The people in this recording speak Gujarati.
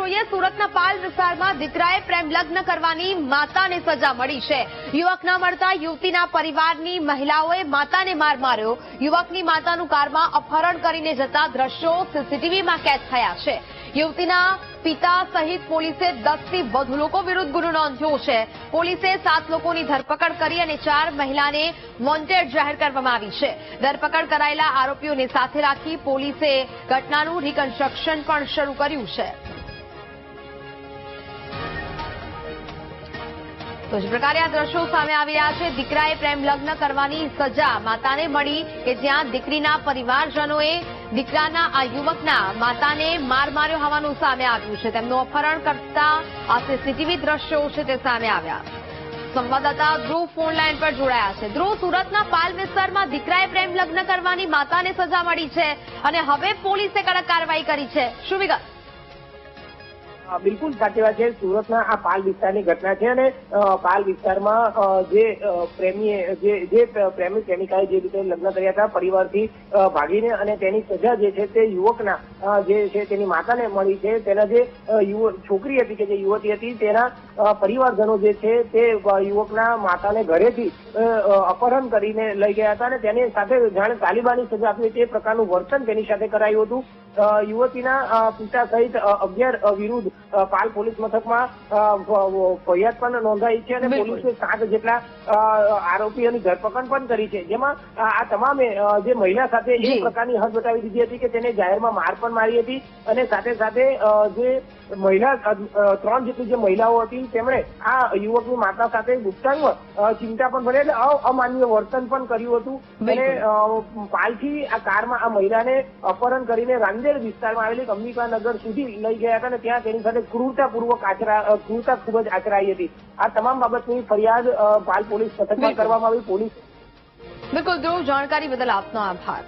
જોઈએ, સુરતના પાલ વિસ્તારમાં દીકરાએ પ્રેમ લગ્ન કરવાની માતાને સજા મળી છે. યુવક ન મળતા યુવતીના પરિવારની મહિલાઓએ માતાને માર માર્યો. યુવકની માતાનું કારમાં અપહરણ કરીને જતા દ્રશ્યો સીસીટીવીમાં કેદ થયા છે. યુવતીના પિતા સહિત પોલીસે દસથી વધુ લોકો વિરુદ્ધ ગુનો નોંધ્યો છે. પોલીસે સાત લોકોની ધરપકડ કરી અને ચાર મહિલાને વોન્ટેડ જાહેર કરવામાં આવી છે. ધરપકડ કરાયેલા આરોપીઓને સાથે રાખી પોલીસે ઘટનાનું રિકન્સ્ટ્રક્શન પણ શરૂ કર્યું છે. તો જ પ્રકારે આ દ્રશ્યો સામે આવી રહ્યા છે. દીકરાએ પ્રેમ લગ્ન કરવાની સજા માતાને મળી કે જ્યાં દીકરીના પરિવારજનોએ દીકરાના આ યુવકના માતાને માર માર્યો હોવાનું સામે આવ્યું છે. તેમનું અપહરણ કરતા આ સીસીટીવી દ્રશ્યો છે તે સામે આવ્યા. સંવાદદાતા ધ્રુવ ફોન લાઈન પર જોડાયા છે. ધ્રુવ, સુરતના પાલ વિસ્તારમાં દીકરાએ પ્રેમ લગ્ન કરવાની માતાને સજા મળી છે અને હવે પોલીસે કડક કાર્યવાહી કરી છે. શું વિગત? બિલકુલ સાચી વાત છે. સુરતના આ પાલ વિસ્તારની ઘટના છે અને પાલ વિસ્તારમાં જે પ્રેમીએ, જે પ્રેમી પ્રેમિકાએ જે રીતે લગ્ન કર્યા હતા, પરિવારથી ભાગીને અને તેની સજા જે છે તે યુવકના જે છે તેની માતાને મળી છે. તેના જે છોકરી હતી કે જે યુવતી હતી, તેના પરિવારજનો જે છે તે યુવકના માતાને ઘરેથી અપહરણ કરીને લઈ ગયા હતા અને તેની સાથે જાણે તાલિબાની સજા આપી તે પ્રકારનું વર્તન તેની સાથે કરાયું હતું. યુવતીના પિતા સહિત અગિયાર વિરુદ્ધ પાલ પોલીસ મથકમાં ફરિયાદ પણ નોંધાઈ છે અને પોલીસે સાત જેટલા આરોપીઓની ધરપકડ પણ કરી છે. જેમાં આ તમામે જે મહિલા સાથે. એ પ્રકારની હદ બતાવી દીધી હતી કે તેને જાહેરમાં માર પણ મારી હતી અને સાથે સાથે જે મહિલા ત્રણ જેટલી જે મહિલાઓ હતી તેમણે આ યુવકની માતા સાથે ગુપ્તાંગ ચિંતા પણ ભરી એટલે અમાન્ય વર્તન પણ કર્યું હતું. અને પાલથી આ કારમાં આ મહિલાને અપહરણ કરીને રાંદેર વિસ્તારમાં આવેલી અંબિકાનગર સુધી લઈ ગયા હતા અને ત્યાં તેની સાથે ક્રૂરતાપૂર્વક આચરા ક્રૂરતા ખૂબ જ આચરાઈ હતી. આ તમામ બાબતની ફરિયાદ પાલ પોલીસ મથકમાં કરવામાં આવી. પોલીસ બિલકુલ ધ્રુવ જાણકારી બદલ આપનો આભાર.